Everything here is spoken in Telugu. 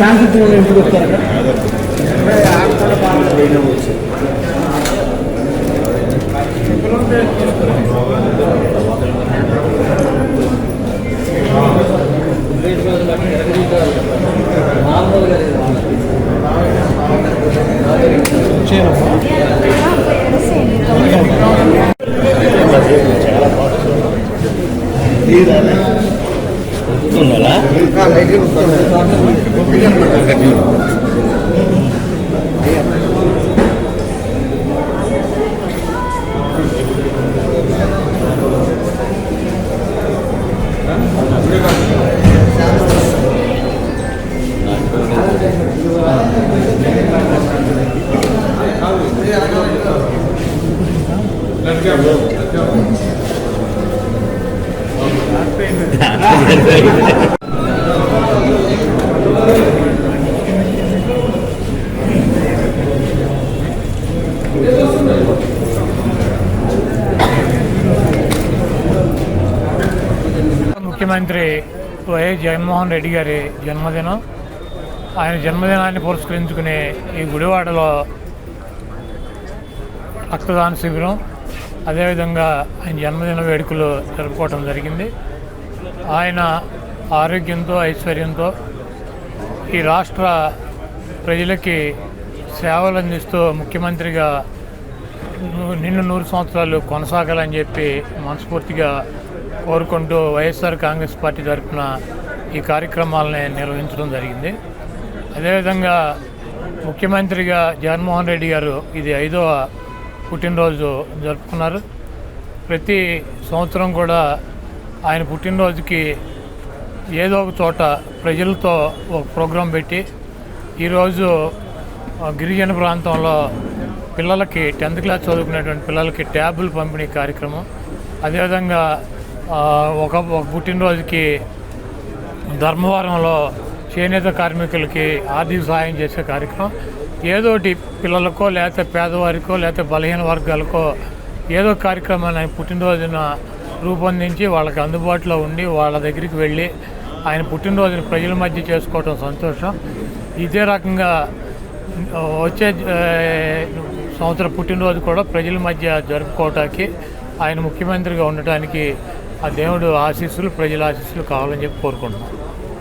ಸಾಂಸ್ಕೃತಿಕ ಎಂಟ್ಕೊಡ್ತಾರೆ చాలా you. ఉండాలా Thank you. ముఖ్యమంత్రి వైఎస్ జగన్మోహన్ రెడ్డి గారి జన్మదినం. ఆయన జన్మదినాన్ని పురస్కరించుకుని ఈ గుడివాడలో రక్తదాన శిబిరం అదేవిధంగా ఆయన జన్మదిన వేడుకలు జరుపుకోవడం జరిగింది. ఆయన ఆరోగ్యంతో ఐశ్వర్యంతో ఈ రాష్ట్ర ప్రజలకి సేవలు అందిస్తూ ముఖ్యమంత్రిగా ను- నిన్ను నూరు సంవత్సరాలు కొనసాగాలని చెప్పి మనస్ఫూర్తిగా కోరుకుంటూ వైఎస్ఆర్ కాంగ్రెస్ పార్టీ తరఫున ఈ కార్యక్రమాలని నిర్వహించడం జరిగింది. అదేవిధంగా ముఖ్యమంత్రిగా జగన్మోహన్ రెడ్డి గారు ఇది ఐదవ పుట్టినరోజు జరుపుకున్నారు. ప్రతి సంవత్సరం కూడా ఆయన పుట్టినరోజుకి ఏదో ఒక చోట ప్రజలతో ఒక ప్రోగ్రాం పెట్టి ఈరోజు గిరిజన ప్రాంతంలో పిల్లలకి టెన్త్ క్లాస్ చదువుకునేటువంటి పిల్లలకి ట్యాబులు పంపిణీ కార్యక్రమం. అదేవిధంగా ఒక ఒక పుట్టినరోజుకి ధర్మవరంలో చేనేత కార్మికులకి ఆర్థిక సహాయం చేసే కార్యక్రమం. ఏదోటి పిల్లలకో లేకపోతే పేదవారికో లేకపోతే బలహీన వర్గాలకో ఏదో కార్యక్రమాన్ని ఆయన పుట్టినరోజున రూపొందించి వాళ్ళకి అందుబాటులో ఉండి వాళ్ళ దగ్గరికి వెళ్ళి ఆయన పుట్టినరోజుని ప్రజల మధ్య చేసుకోవటం సంతోషం. ఇదే రకంగా వచ్చే సంవత్సరం పుట్టినరోజు కూడా ప్రజల మధ్య జరుపుకోవటానికి ఆయన ముఖ్యమంత్రిగా ఉండటానికి ఆ దేవుడు ఆశీస్సులు ప్రజల ఆశీస్సులు కావాలని చెప్పి కోరుకుంటున్నాను